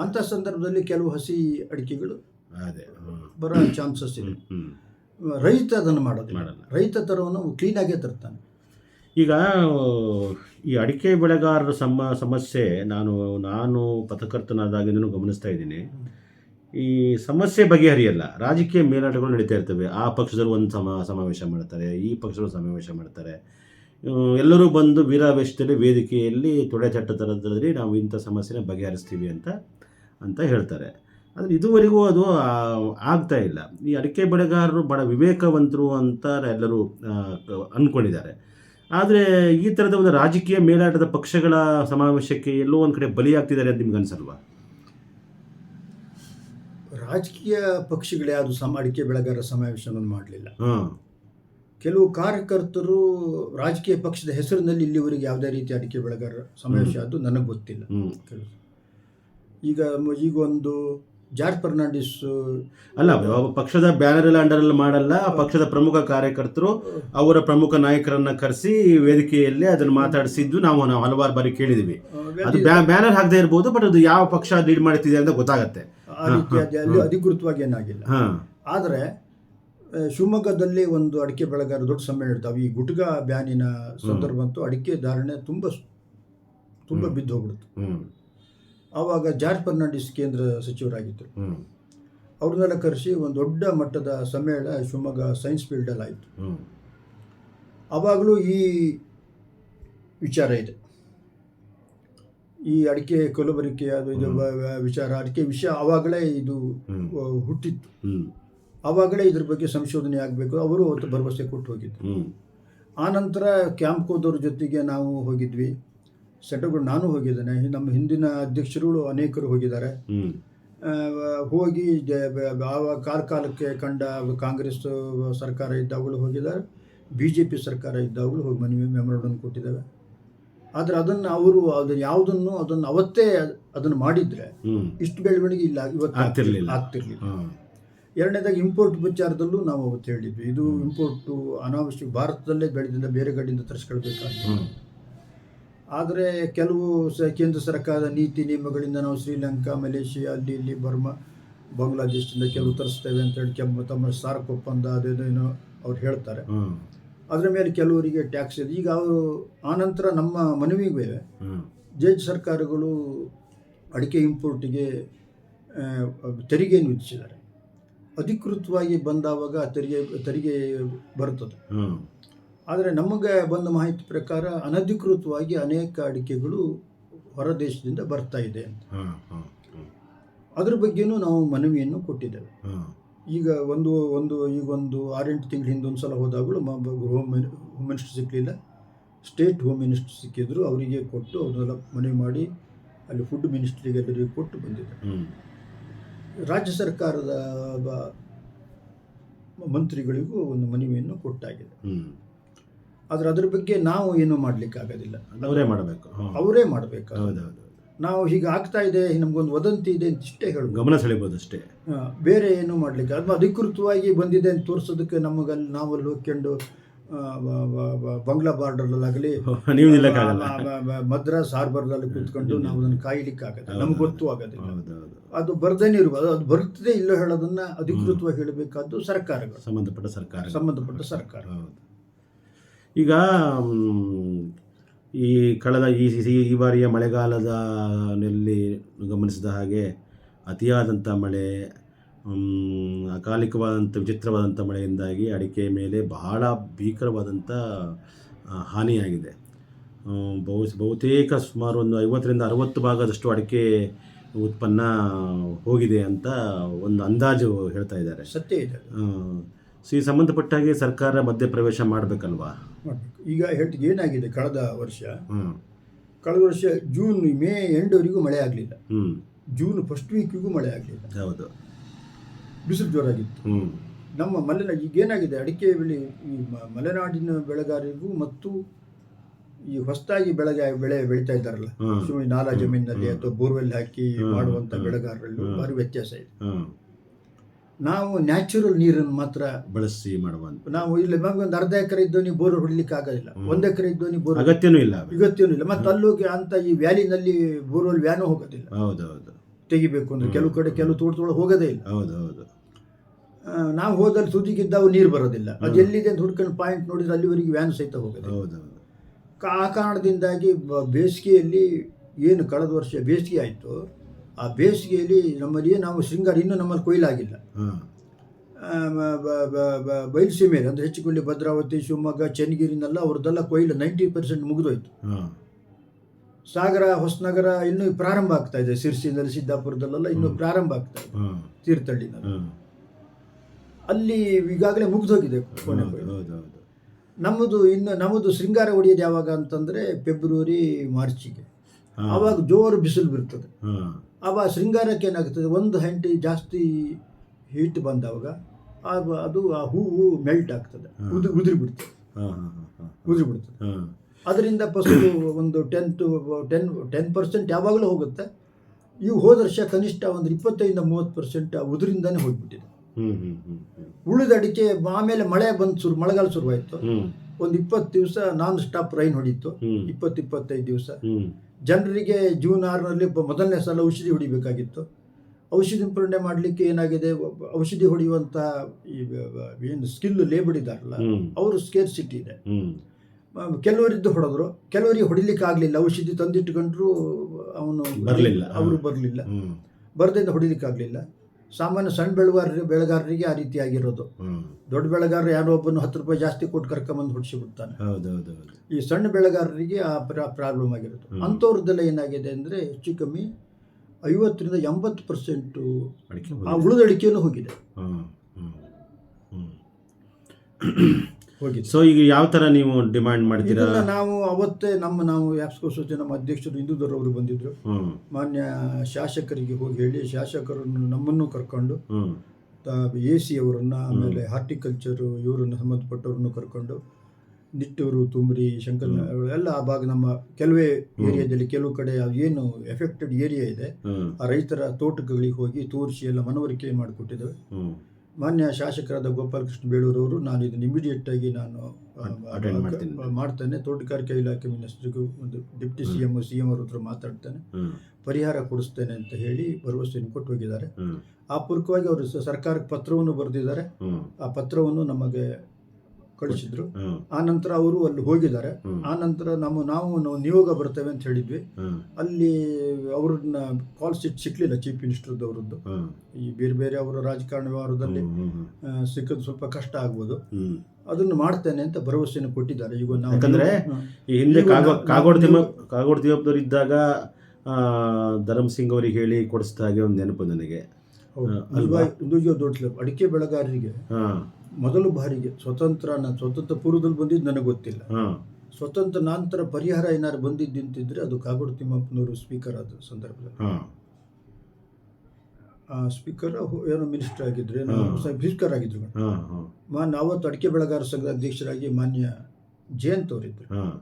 ಅಂಥ ಸಂದರ್ಭದಲ್ಲಿ ಕೆಲವು ಹಸಿ ಅಡಿಕೆಗಳು ಅದೇ ಬರೋ ಚಾನ್ಸಸ್ ಇದೆ. ರೈತ ಅದನ್ನು ಮಾಡೋದು. ರೈತ ತರವನ್ನು ಕ್ಲೀನಾಗೇ ತರ್ತಾನೆ. ಈಗ, ಈ ಅಡಿಕೆ ಬೆಳೆಗಾರರ ಸಮ, ಸಮಸ್ಯೆ ನಾನು ನಾನು ಪತ್ರಕರ್ತನಾದಾಗಿಂದನೂ ಗಮನಿಸ್ತಾ ಇದ್ದೀನಿ. ಈ ಸಮಸ್ಯೆ ಬಗೆಹರಿಯಲ್ಲ. ರಾಜಕೀಯ ಮೇಲಾಟಗಳು ನಡೀತಾ ಇರ್ತವೆ. ಆ ಪಕ್ಷದಲ್ಲಿ ಒಂದು ಸಮ, ಸಮಾವೇಶ ಮಾಡ್ತಾರೆ, ಈ ಪಕ್ಷದಲ್ಲಿ ಸಮಾವೇಶ ಮಾಡ್ತಾರೆ. ಎಲ್ಲರೂ ಬಂದು ವೀರಾವೇಶದಲ್ಲಿ ವೇದಿಕೆಯಲ್ಲಿ ತೊಡೆ ಚಟ್ಟ ಥರದಲ್ಲಿ ನಾವು ಇಂಥ ಸಮಸ್ಯೆನ ಬಗೆಹರಿಸ್ತೀವಿ ಅಂತ ಅಂತ ಹೇಳ್ತಾರೆ. ಆದರೆ ಇದುವರೆಗೂ ಅದು ಆಗ್ತಾ ಇಲ್ಲ. ಈ ಅಡಿಕೆ ಬೆಳೆಗಾರರು ಬಡ ವಿವೇಕವಂತರು ಅಂತ ಎಲ್ಲರೂ ಅಂದ್ಕೊಂಡಿದ್ದಾರೆ ಆದರೆ ಈ ಥರದ ಒಂದು ರಾಜಕೀಯ ಮೇಲಾಟದ ಪಕ್ಷಗಳ ಸಮಾವೇಶಕ್ಕೆ ಎಲ್ಲೋ ಒಂದು ಕಡೆ ಬಲಿಯಾಗ್ತಿದ್ದಾರೆ ಅಂತ ನಿಮ್ಗೆ ಅನ್ಸಲ್ವಾ? ರಾಜಕೀಯ ಪಕ್ಷಗಳು ಯಾವುದು ಸಮ ಅಡಿಕೆ ಬೆಳೆಗಾರರ ಸಮಾವೇಶವನ್ನು ಮಾಡಲಿಲ್ಲ. ಕೆಲವು ಕಾರ್ಯಕರ್ತರು ರಾಜಕೀಯ ಪಕ್ಷದ ಹೆಸರಿನಲ್ಲಿ ಇಲ್ಲಿವರೆಗೆ ಯಾವುದೇ ರೀತಿ ಅಡಿಕೆ ಬೆಳೆಗಾರ ಸಮಾವೇಶ ಅದು ನನಗೆ ಗೊತ್ತಿಲ್ಲ. ಈಗ ಈಗ ಒಂದು ಜಾರ್ಜ್ ಫರ್ನಾಂಡಿಸ್ ಅಲ್ಲ ಪಕ್ಷದ ಬ್ಯಾನರ್ ಎಲ್ಲ ಅಂಡರಲ್ಲಿ ಮಾಡಲ್ಲ ಆ ಪಕ್ಷದ ಪ್ರಮುಖ ಕಾರ್ಯಕರ್ತರು ಅವರ ಪ್ರಮುಖ ನಾಯಕರನ್ನ ಕರೆಸಿ ವೇದಿಕೆಯಲ್ಲಿ ಅದನ್ನು ಮಾತಾಡಿಸಿದ್ದು ನಾವು ನಾವು ಹಲವಾರು ಬಾರಿ ಕೇಳಿದ್ವಿ. ಅದು ಬ್ಯಾನರ್ ಹಾಕದೇ ಇರ್ಬೋದು ಬಟ್ ಅದು ಯಾವ ಪಕ್ಷ ಲೀಡ್ ಮಾಡ್ತಿದೆ ಅಂತ ಗೊತ್ತಾಗತ್ತೆ. ಆ ಅಧಿಕೃತವಾಗಿ ಏನಾಗಿಲ್ಲ. ಆದರೆ ಶಿವಮೊಗ್ಗದಲ್ಲಿ ಒಂದು ಅಡಿಕೆ ಬೆಳೆಗಾರ ದೊಡ್ಡ ಸಮ್ಮೇಳನ ಇರ್ತಾವೆ ಈ ಗುಟ್ಗ ಬ್ಯಾನಿನ ಸಂದರ್ಭ ಅಂತೂ ಅಡಿಕೆ ಧಾರಣೆ ತುಂಬ ತುಂಬ. ಬಿದ್ದು ಹೋಗ್ಬಿಡ್ತು ಹ್ಞೂ ಆವಾಗ ಜಾರ್ಜ್ ಫರ್ನಾಂಡಿಸ್ ಕೇಂದ್ರ ಸಚಿವರಾಗಿದ್ದರು. ಅವ್ರನ್ನೆಲ್ಲ ಕರೆಸಿ ಒಂದು ದೊಡ್ಡ ಮಟ್ಟದ ಸಮ್ಮೇಳನ ಶಿವಮೊಗ್ಗ ಸೈನ್ಸ್ ಫೀಲ್ಡಲ್ಲಿ ಆಯಿತು. ಆವಾಗಲೂ ಈ ವಿಚಾರ ಇದೆ. ಈ ಅಡಿಕೆ ಕೊಲಬರಿಕೆ ಅದು ಇದು ವಿಚಾರ ಅಡಿಕೆ ವಿಷಯ ಆವಾಗಲೇ ಇದು ಹುಟ್ಟಿತ್ತು. ಆವಾಗಲೇ ಇದ್ರ ಬಗ್ಗೆ ಸಂಶೋಧನೆ ಆಗಬೇಕು. ಅವರು ಅವತ್ತು ಭರವಸೆ ಕೊಟ್ಟು ಹೋಗಿದ್ದರು ಆನಂತರ ಕ್ಯಾಂಪ್ಕೋದವ್ರ ಜೊತೆಗೆ ನಾವು ಹೋಗಿದ್ವಿ. ಸೆಟಗಳು ನಾನು ಹೋಗಿದ್ದೇನೆ. ನಮ್ಮ ಹಿಂದಿನ ಅಧ್ಯಕ್ಷರುಗಳು ಅನೇಕರು ಹೋಗಿದ್ದಾರೆ. ಆ, ಹೋಗಿ ಜ- ಬ- ಬ- ಕಾಲ ಕಾಲಕ್ಕೆ ಕಂಡ ಕಾಂಗ್ರೆಸ್ ಸರ್ಕಾರ ಇದ್ದಾಗಲೂ ಹೋಗಿದ್ದಾರೆ. ಬಿ ಜೆ ಪಿ ಸರ್ಕಾರ ಇದ್ದಾಗಲೂ ಹೋಗಿ ಮನವಿ ಮೆಮೊರಂಡಮ್ ಕೊಟ್ಟಿದ್ದಾವೆ. ಆದರೆ ಅದನ್ನು ಅವರು ಅದನ್ನು ಯಾವುದನ್ನು ಅದನ್ನು ಅವತ್ತೇ ಅದನ್ನು ಮಾಡಿದರೆ ಇಷ್ಟು ಬೆಳವಣಿಗೆ ಇಲ್ಲ. ಇವತ್ತು ಆಗ್ತಿರ್ಲಿಲ್ಲ. ಆಗ್ತಿರ್ಲಿಲ್ಲ. ಎರಡನೇದಾಗಿ ಇಂಪೋರ್ಟ್ ವಿಚಾರದಲ್ಲೂ ನಾವು ಅವತ್ತು ಹೇಳಿದ್ವಿ. ಇದು ಇಂಪೋರ್ಟು ಅನಾವಶ್ಯಕ ಭಾರತದಲ್ಲೇ ಬೆಳೆದಿಂದ ಬೇರೆ ಕಡೆಯಿಂದ ತರಿಸ್ಕೊಳ್ಬೇಕಾಗ್ತದೆ. ಆದರೆ ಕೆಲವು ಸ ಕೇಂದ್ರ ಸರ್ಕಾರದ ನೀತಿ ನಿಯಮಗಳಿಂದ ನಾವು ಶ್ರೀಲಂಕಾ ಮಲೇಷಿಯಾ ಅಲ್ಲಿ ಇಲ್ಲಿ ಬರ್ಮಾ ಬಾಂಗ್ಲಾದೇಶದಿಂದ ಕೆಲವು ತರಿಸ್ತೇವೆ ಅಂತ ಹೇಳಿ ಕೆಮ್ಮ ತಮ್ಮ ಸಾರ್ಕ್ ಒಪ್ಪಂದ ಅದೇನೋ ಏನೋ ಅವ್ರು ಹೇಳ್ತಾರೆ. ಅದರ ಮೇಲೆ ಕೆಲವರಿಗೆ ಟ್ಯಾಕ್ಸ್ ಇದೆ. ಈಗ ಅವರು ಆನಂತರ ನಮ್ಮ ಮನವಿಗೆ ಜಡ್ಜ್ ಸರ್ಕಾರಗಳು ಅಡಿಕೆ ಇಂಪೋರ್ಟಿಗೆ ತೆರಿಗೆಯನ್ನು ವಿಧಿಸಿದ್ದಾರೆ. ಅಧಿಕೃತವಾಗಿ ಬಂದಾವಾಗ ತೆರಿಗೆ ತೆರಿಗೆ ಬರುತ್ತದೆ. ಆದರೆ ನಮಗೆ ಬಂದ ಮಾಹಿತಿ ಪ್ರಕಾರ ಅನಧಿಕೃತವಾಗಿ ಅನೇಕ ಅಡಿಕೆಗಳು ಹೊರದೇಶದಿಂದ ಬರ್ತಾ ಇದೆ ಅಂತ. ಹಾಂ ಹಾಂ ಹಾಂ. ಅದ್ರ ಬಗ್ಗೆನೂ ನಾವು ಮನವಿಯನ್ನು ಕೊಟ್ಟಿದ್ದೇವೆ. ಈಗ ಒಂದು ಒಂದು ಈಗ ಒಂದು ಆರೆಂಟು ತಿಂಗಳ ಹಿಂದೆ ಒಂದು ಸಲ ಹೋದಾಗಲೂ ಹೋಮ್ ಮಿನಿ- ಹೋಮ್ ಮಿನಿಸ್ಟರ್ ಸಿಕ್ಕಲಿಲ್ಲ ಸ್ಟೇಟ್ ಹೋಮ್ ಮಿನಿಸ್ಟರ್ ಸಿಕ್ಕಿದ್ರು ಅವರಿಗೆ ಕೊಟ್ಟು ಅವನ್ನೆಲ್ಲ ಮನವಿ ಮಾಡಿ ಅಲ್ಲಿ ಫುಡ್ ಮಿನಿಸ್ಟ್ರಿಗೆ ಎಲ್ಲರಿಗೂ ಕೊಟ್ಟು ಬಂದಿದೆ ರಾಜ್ಯ ಸರ್ಕಾರದ ಬ- ಮಂತ್ರಿಗಳಿಗೂ ಒಂದು ಮನವಿಯನ್ನು ಕೊಟ್ಟಾಗಿದೆ. ಆದರೆ ಅದ್ರ ಬಗ್ಗೆ ನಾವು ಏನು ಮಾಡಲಿಕ್ಕಾಗೋದಿಲ್ಲ ಅವರೇ ಮಾಡಬೇಕು ಅವರೇ ಮಾಡಬೇಕು. ಹೌದೌದು ನಾವು ಹೀಗೆ ಆಗ್ತಾ ಇದೆ ನಮಗೊಂದು ವದಂತಿ ಇದೆ ಅಂತ ಇಷ್ಟೇ ಹೇಳು ಗಮನ ಸೆಳೆಬೋದು ಅಷ್ಟೇ. ಬೇರೆ ಏನು ಮಾಡ್ಲಿಕ್ಕೆ ಅದು ಅಧಿಕೃತವಾಗಿ ಬಂದಿದೆ ಅಂತ ತೋರಿಸೋದಕ್ಕೆ ನಮಗಲ್ಲಿ ನಾವಲ್ಲಿ ಹೋಗ್ಕೊಂಡು ಬಂಗ್ಲಾ ಬಾರ್ಡರ್ಲಾಗಲಿ ನೀವು ಮದ್ರಾಸ್ ಹಾರ್ಬರ್ದಲ್ಲಿ ಕೂತ್ಕೊಂಡು ನಾವು ಅದನ್ನು ಕಾಯ್ಲಿಕ್ಕಾಗಲ್ಲ ನಮ್ಗೆ ಗೊತ್ತು ಆಗೋದಿಲ್ಲ. ಅದು ಬರ್ದೇನೆ ಇರ್ಬೋದು. ಅದು ಬರ್ತದೆ ಇಲ್ಲೋ ಹೇಳೋದನ್ನ ಅಧಿಕೃತವಾಗಿ ಹೇಳಬೇಕಾದ್ದು ಸರ್ಕಾರಗಳು. ಸಂಬಂಧಪಟ್ಟ ಸರ್ಕಾರ ಸಂಬಂಧಪಟ್ಟ ಸರ್ಕಾರ ಹೌದು. ಈಗ ಈ ಕಳೆದ ಈ ಈ- ಬಾರಿಯ ಮಳೆಗಾಲದ ನಲ್ಲಿ ಗಮನಿಸಿದ ಹಾಗೆ ಅತಿಯಾದಂಥ ಮಳೆ ಅಕಾಲಿಕವಾದಂಥ ವಿಚಿತ್ರವಾದಂಥ ಮಳೆಯಿಂದಾಗಿ ಅಡಿಕೆ ಮೇಲೆ ಬಹಳ ಭೀಕರವಾದಂಥ ಹಾನಿಯಾಗಿದೆ. ಬಹು ಬಹುತೇಕ ಸುಮಾರು ಒಂದು ಐವತ್ತರಿಂದ ಅರವತ್ತು ಭಾಗದಷ್ಟು ಅಡಿಕೆ ಉತ್ಪನ್ನ ಹೋಗಿದೆ ಅಂತ ಒಂದು ಅಂದಾಜು ಹೇಳ್ತಾ ಇದ್ದಾರೆ. ಸತ್ಯ ಇದೆ ಅದು. ಸೊ ಈ ಸಂಬಂಧಪಟ್ಟ ಹಾಗೆ ಸರ್ಕಾರ ಮಧ್ಯಪ್ರವೇಶ ಮಾಡಬೇಕಲ್ವಾ? ಮಾಡ್ಬೇಕು. ಈಗ ಹೇಳ್ತಿ ಏನಾಗಿದೆ ಕಳೆದ ವರ್ಷ? ಕಳೆದ ವರ್ಷ ಜೂನ್ ಮೇ ಎಂಡ್ವರೆಗೂ ಮಳೆ ಆಗಲಿಲ್ಲ. ಜೂನ್ ಫಸ್ಟ್ ವೀಕಿಗೂ ಮಳೆ ಆಗಲಿಲ್ಲ. ಹೌದು. ಬಿಸಿಲು ಜೋರಾಗಿತ್ತು. ನಮ್ಮ ಮಲೆನಾಡು ಈಗೇನಾಗಿದೆ ಅಡಿಕೆ ಬೆಳೆ ಈ ಮಲೆನಾಡಿನ ಬೆಳೆಗಾರರಿಗೂ ಮತ್ತು ಈ ಹೊಸದಾಗಿ ಬೆಳೆಗ ಬೆಳೆ ಬೆಳೀತಾ ಇದ್ದಾರಲ್ಲ. ಸುಮ್ಮನೆ ನಾಲಾ. ಜಮೀನಿನಲ್ಲಿ ಅಥವಾ ಬೋರ್ವೆಲ್ ಹಾಕಿ ಮಾಡುವಂತ. ಬೆಳೆಗಾರರಲ್ಲೂ ಭಾರಿ ವ್ಯತ್ಯಾಸ ಇದೆ. ನಾವು ನ್ಯಾಚುರಲ್ ನೀರನ್ನು ಮಾತ್ರ ಬಳಸಿ ಮಾಡುವಂತ ನಾವು ಇಲ್ಲಿ ಒಂದು ಅರ್ಧ ಎಕರೆ ಇದ್ದವನಿ ಬೋರ್ ಹೊಡ್ಲಿಕ್ಕೆ ಆಗೋದಿಲ್ಲ. ಒಂದು ಎಕರೆ ನೀವು ಬೋರ್ ಅಗತ್ಯನೂ ಇಲ್ಲ ಅಗತ್ಯನೂ ಇಲ್ಲ. ಮತ್ತೆ ಅಲ್ಲೋಗಿ ಅಂತ ಈ ವ್ಯಾಲಿನಲ್ಲಿ ಬೋರ್ವೆಲ್ ವ್ಯಾನು ಹೋಗೋದಿಲ್ಲ. ಹೌದು ಹೌದು ತೆಗಿಬೇಕು ಅಂದ್ರೆ ಕೆಲವು ಕಡೆ ಕೆಲವು ತೋಟದೊಳಗೆ ಹೋಗೋದೇ ಇಲ್ಲ. ಹೌದು ಹೌದು ನಾವು ಹೋದಲ್ಲಿ ಸುದ್ದಿಗಿದ್ದಾವು ನೀರು ಬರೋದಿಲ್ಲ. ಅದು. ಎಲ್ಲಿದೆ ಅಂತ ಹುಡ್ಕೊಂಡು ಪಾಯಿಂಟ್ ನೋಡಿದ್ರೆ ಅಲ್ಲಿವರೆಗೆ ವ್ಯಾನ್ ಸಹಿತ ಹೋಗೋದು ಹೌದು ಹೌದು ಆ ಕಾರಣದಿಂದಾಗಿ ಬೇಸಿಗೆಯಲ್ಲಿ ಏನು ಕಳೆದ ವರ್ಷ ಬೇಸಿಗೆ ಆಯಿತು. ಆ ಬೇಸಿಗೆಯಲ್ಲಿ ನಮ್ಮಲ್ಲಿ ನಾವು ಶೃಂಗಾರ ಇನ್ನೂ ನಮ್ಮಲ್ಲಿ ಕೊಯ್ಲಾಗಿಲ್ಲ. ಬಯಲುಸೀಮೆಯಲ್ಲಿ ಅಂದರೆ ಹೆಚ್ಚುಕುಳ್ಳಿ ಭದ್ರಾವತಿ ಶಿವಮೊಗ್ಗ ಚನ್ನಗಿರಿನೆಲ್ಲ ಅವ್ರದ್ದೆಲ್ಲ ಕೊಯ್ಲು ನೈಂಟಿ ಪರ್ಸೆಂಟ್ ಮುಗಿದೋಯ್ತು. ಹಾಂ. ಸಾಗರ ಹೊಸನಗರ ಇನ್ನೂ ಪ್ರಾರಂಭ ಆಗ್ತಾ ಇದೆ. ಸಿರ್ಸಿನಲ್ಲಿ ಸಿದ್ದಾಪುರದಲ್ಲೆಲ್ಲ ಇನ್ನೂ. ಪ್ರಾರಂಭ ಆಗ್ತಾ ಇದೆ. ತೀರ್ಥಳ್ಳಿನ ತೀರ್ಥಹಳ್ಳಿನಲ್ಲಿ. ಅಲ್ಲಿ ಈಗಾಗಲೇ ಮುಗಿದೋಗಿದೆ ನಮ್ಮದು ಇನ್ನು ನಮ್ಮದು ಶೃಂಗಾರ ಹೊಡೆಯೋದು ಯಾವಾಗ ಅಂತಂದರೆ ಫೆಬ್ರವರಿ ಮಾರ್ಚಿಗೆ. ಆವಾಗ ಜೋರು ಬಿಸಿಲು ಬಿರ್ತದೆ. ಆವಾಗ ಶೃಂಗಾರಕ್ಕೆ ಏನಾಗ್ತದೆ? ಒಂದು ಹೆಂಟಿ ಜಾಸ್ತಿ ಹೀಟ್ ಬಂದವಾಗ ಆಗ ಅದು ಆ ಹೂವು ಮೆಲ್ಟ್ ಆಗ್ತದೆ. ಹಾ. ಉದುರಿ ಬಿಡ್ತದೆ. ಉದುರಿ ಬಿಡ್ತದೆ. ಅದರಿಂದ ಫಸಲು ಒಂದು ten to ten ten percent ಯಾವಾಗಲೂ ಹೋಗುತ್ತೆ. ಇವು ಹೋದ ವರ್ಷ ಕನಿಷ್ಠ ಒಂದು ಇಪ್ಪತ್ತೈದಿಂದ ಮೂವತ್ತು ಪರ್ಸೆಂಟ್ ಉದುರಿಂದಾನೇ ಹೋಗ್ಬಿಟ್ಟಿದೆ. ಉಳಿದ ಅಡಿಕೆ ಆಮೇಲೆ ಮಳೆ ಬಂದು ಶುರು ಮಳೆಗಾಲ ಶುರುವಾಯಿತು. ಒಂದು ಇಪ್ಪತ್ತು ದಿವಸ ನಾನ್ ಸ್ಟಾಪ್ ರೈನ್ ಹೊಡಿತು. ಇಪ್ಪತ್ತು ಇಪ್ಪತ್ತೈದು ದಿವಸ. ಜನರಿಗೆ ಜೂನ್ ಆರರಲ್ಲಿ ಮೊದಲನೇ ಸಲ ಔಷಧಿ ಹೊಡಿಬೇಕಾಗಿತ್ತು. ಔಷಧಿ ಸಿಂಪಡಣೆ ಮಾಡಲಿಕ್ಕೆ ಏನಾಗಿದೆ? ಔಷಧಿ ಹೊಡೆಯುವಂಥ ಈ ಏನು ಸ್ಕಿಲ್ ಲೇಬರ್ ಇದಾರಲ್ಲ ಅವರು ಸ್ಕೇರ್ ಸಿಟಿ ಇದೆ ಕೆಲವರಿದ್ದು ಹೊಡೆದ್ರು. ಕೆಲವರಿಗೆ ಹೊಡಿಲಿಕ್ಕೆ ಆಗಲಿಲ್ಲ. ಔಷಧಿ ತಂದಿಟ್ಕೊಂಡ್ರು ಅವನು ಬರಲಿಲ್ಲ. ಅವರು ಬರಲಿಲ್ಲ. ಬರದಿಂದ ಹೊಡಿಲಿಕ್ಕೆ ಆಗಲಿಲ್ಲ. ಸಾಮಾನ್ಯ ಸಣ್ಣ ಬೆಳೆಗಾರರಿಗೆ ಬೆಳೆಗಾರರಿಗೆ ಆ ರೀತಿ ಆಗಿರೋದು. ದೊಡ್ಡ ಬೆಳೆಗಾರರು ಯಾರೋ ಒಬ್ಬನು ಹತ್ತು ರೂಪಾಯಿ ಜಾಸ್ತಿ ಕೊಟ್ಟು ಕರ್ಕೊಂಬಂದು ಹುಡ್ಸಿಬಿಡ್ತಾನೆ. ಹೌದು ಹೌದು ಹೌದು ಈ ಸಣ್ಣ ಬೆಳೆಗಾರರಿಗೆ ಆ ಪ್ರಾಬ್ಲಮ್ ಆಗಿರೋದು. ಅಂಥವ್ರದ್ದೆಲ್ಲ ಏನಾಗಿದೆ ಅಂದರೆ ಹೆಚ್ಚು ಕಮ್ಮಿ ಐವತ್ತರಿಂದ ಎಂಬತ್ತು ಪರ್ಸೆಂಟು ಆ ಉಳಿದ ಅಡಿಕೆಯೂ ಹೋಗಿದೆ. ಸೊ ಈಗ ಯಾವ ಥರ ನೀವು ಡಿಮ್ಯಾಂಡ್ ಮಾಡ್ತೀರಾ ಇದನ್ನ ನಾವು ಅವತ್ತೇ ನಮ್ಮ ನಾವು ಸೊಸೈಟಿ ನಮ್ಮ ಅಧ್ಯಕ್ಷರು ಹಿಂದೂದವರು ಬಂದಿದ್ರು. ಮಾನ್ಯ ಶಾಸಕರಿಗೆ ಹೋಗಿ ಹೇಳಿ ಶಾಸಕರನ್ನು ನಮ್ಮನ್ನು ಕರ್ಕೊಂಡು ಎ ಸಿ ಅವರನ್ನು ಆಮೇಲೆ ಹಾರ್ಟಿಕಲ್ಚರು ಇವರನ್ನು ಸಂಬಂಧಪಟ್ಟವ್ರನ್ನು ಕರ್ಕೊಂಡು ನಿಟ್ಟೂರು ತುಮ್ರಿ ಶಂಕರ್ ಎಲ್ಲ ಆ ಭಾಗ ನಮ್ಮ ಕೆಲವೇ ಏರಿಯಾದಲ್ಲಿ ಕೆಲವು ಕಡೆ ಏನು ಎಫೆಕ್ಟೆಡ್ ಏರಿಯಾ ಇದೆ ಆ ರೈತರ ತೋಟಗಳಿಗೆ ಹೋಗಿ ತೋರಿಸಿ ಎಲ್ಲ ಮನವರಿಕೆ ಮಾಡಿಕೊಟ್ಟಿದ್ದೇವೆ. ಮಾನ್ಯ ಶಾಸಕರಾದ ಗೋಪಾಲಕೃಷ್ಣ ಬೇಳೂರವರು ನಾನು ಇದನ್ನು ಇಮಿಡಿಯೇಟ್ ಆಗಿ ನಾನು ಅಟೆಂಡ್ ಮಾಡ್ತೀನಿ. ಮಾಡ್ತೇನೆ. ತೋಟಗಾರಿಕೆ ಇಲಾಖೆ ಮಿನಿಸ್ಟ್ರಿಗೂ ಒಂದು deputy C M C M ಅವ್ರ ಹತ್ರ ಮಾತಾಡ್ತೇನೆ. ಪರಿಹಾರ ಕೊಡಿಸ್ತೇನೆ ಅಂತ ಹೇಳಿ ಭರವಸೆಯನ್ನು ಕೊಟ್ಟು ಹೋಗಿದ್ದಾರೆ. ಆ ಪೂರ್ವಕವಾಗಿ ಅವರು ಸರ್ಕಾರಕ್ಕೆ ಪತ್ರವನ್ನು ಬರೆದಿದ್ದಾರೆ. ಆ ಪತ್ರವನ್ನು ನಮಗೆ ಕಳಿಸಿದ್ರು ಆ ನಂತರ ಅವರು ಅಲ್ಲಿ ಹೋಗಿದ್ದಾರೆ. ಆ ನಂತರ ನಮ್ಮ ನಾವು ನಾವು ನಿಯೋಗ ಬರ್ತೇವೆ ಅಂತ ಹೇಳಿದ್ವಿ. ಅಲ್ಲಿ ಅವ್ರನ್ನ ಕಾಲ್ ಸಿಟ್ ಸಿಕ್ಲಿಲ್ಲ ಚೀಫ್ ಮಿನಿಸ್ಟರ್ದವರದ್ದು ಈ ಬೇರೆ ಬೇರೆ ಅವರ ರಾಜಕಾರಣ ವ್ಯವಹಾರದಲ್ಲಿ ಸಿಕ್ಕೋದು ಸ್ವಲ್ಪ ಕಷ್ಟ ಆಗ್ಬೋದು. ಅದನ್ನು ಮಾಡ್ತೇನೆ ಅಂತ ಭರವಸೆಯನ್ನು ಕೊಟ್ಟಿದ್ದಾರೆ. ಈಗ ನಾವು ಯಾಕಂದ್ರೆ ಈ ಹಿಂದೆ ಕಾಗೋಡ್ ಕಾಗೋಡ್ ನಾವು- ಕಾಗೋಡು ತಿಮ್ಮ ನಾವು- ಕಾಗೋಡು ತಿಮ್ಮಪ್ಪನವ್ರು ಇದ್ದಾಗ ಧರಮ್ ಸಿಂಗ್ ಅವರಿಗೆ ಹೇಳಿ ಕೊಡಿಸಿದ ಹಾಗೆ ಒಂದು ನೆನಪು ನನಗೆ. ಅಲ್ವಾ? ದೊಡ್ಡ ಅಡಿಕೆ ಬೆಳೆಗಾರರಿಗೆ ಮೊದಲು ಬಾರಿಗೆ ಸ್ವತಂತ್ರ ನಾನು ಸ್ವತಂತ್ರ ಪೂರ್ವದಲ್ಲಿ ಬಂದಿದ್ದು ನನಗೆ ಗೊತ್ತಿಲ್ಲ. ಸ್ವತಂತ್ರ ನಂತರ ಪರಿಹಾರ ಏನಾದ್ರು ಬಂದಿದ್ದಿಂತಿದ್ರೆ ಅದು ಕಾಗೋಡು ತಿಮ್ಮಪ್ಪನವರು ಸ್ಪೀಕರ್ ಆದ ಸಂದರ್ಭದಲ್ಲಿ. ಆ ಸ್ಪೀಕರ್ ಏನೋ ಮಿನಿಸ್ಟರ್ ಆಗಿದ್ರೆ ಏನೋ. ಸ್ಪೀಕರ್ ಆಗಿದ್ರು ಮಾನ್ಯ ಅವತ್ತು ಅಡಿಕೆ ಬೆಳೆಗಾರ ಸಂಘದ ಅಧ್ಯಕ್ಷರಾಗಿ ಮಾನ್ಯ ಜಯಂತ್ ಅವರಿದ್ದರು. ಹಾಂ.